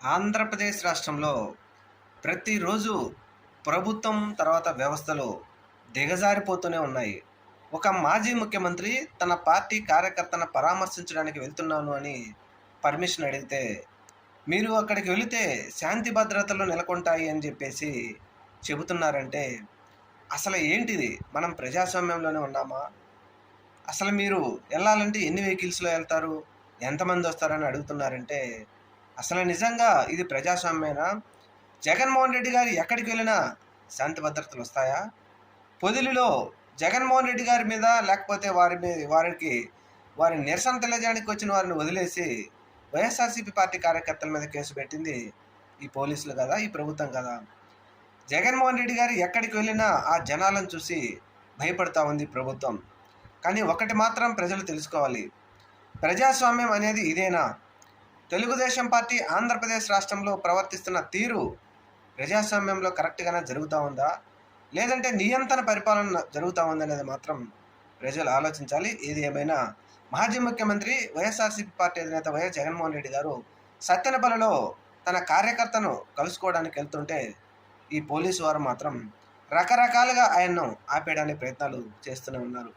ఆంధ్రప్రదేశ్ రాష్ట్రంలో ప్రతిరోజు ప్రభుత్వం తర్వాత వ్యవస్థలు దిగజారిపోతూనే ఉన్నాయి. ఒక మాజీ ముఖ్యమంత్రి తన పార్టీ కార్యకర్తను పరామర్శించడానికి వెళ్తున్నాను అని పర్మిషన్ అడిగితే మీరు అక్కడికి వెళితే శాంతి భద్రతలు నెలకొంటాయి అని చెప్పేసి చెబుతున్నారంటే అసలు ఏంటిది? మనం ప్రజాస్వామ్యంలోనే ఉన్నామా? అసలు మీరు వెళ్ళాలంటే ఎన్ని వెహికల్స్లో వెళ్తారు? ఎంతమంది వస్తారని అడుగుతున్నారంటే అసలు నిజంగా ఇది ప్రజాస్వామ్యమేనా జగన్మోహన్ రెడ్డి గారు ఎక్కడికి వెళ్ళినా శాంతి భద్రతలు వస్తాయా? పొదిలిలో జగన్మోహన్ రెడ్డి గారి మీద లేకపోతే వారి మీద వారికి వారి నిరసన తెలియజేయడానికి వచ్చిన వారిని వదిలేసి వైఎస్ఆర్సీపీ పార్టీ కార్యకర్తల మీద కేసు పెట్టింది ఈ పోలీసులు కదా ఈ ప్రభుత్వం కదా. జగన్మోహన్ రెడ్డి గారు ఎక్కడికి వెళ్ళినా ఆ జనాలను చూసి భయపడతా ఉంది ప్రభుత్వం. కానీ ఒకటి మాత్రం ప్రజలు తెలుసుకోవాలి. ప్రజాస్వామ్యం అనేది ఇదేనా? తెలుగుదేశం పార్టీ ఆంధ్రప్రదేశ్ రాష్ట్రంలో ప్రవర్తిస్తున్న తీరు ప్రజాస్వామ్యంలో కరెక్ట్గానే జరుగుతూ ఉందా? లేదంటే నియంత్రణ పరిపాలన జరుగుతూ ఉందనేది మాత్రం ప్రజలు ఆలోచించాలి. ఏది ఏమైనా మాజీ ముఖ్యమంత్రి వైఎస్ఆర్సీపీ పార్టీ అధినేత వైఎస్ జగన్మోహన్ రెడ్డి గారు సత్తెనపల్లిలో తన కార్యకర్తను కలుసుకోవడానికి వెళ్తుంటే ఈ పోలీసు వారు మాత్రం రకరకాలుగా ఆయన్ను ఆపేయడానికి ప్రయత్నాలు చేస్తూనే ఉన్నారు.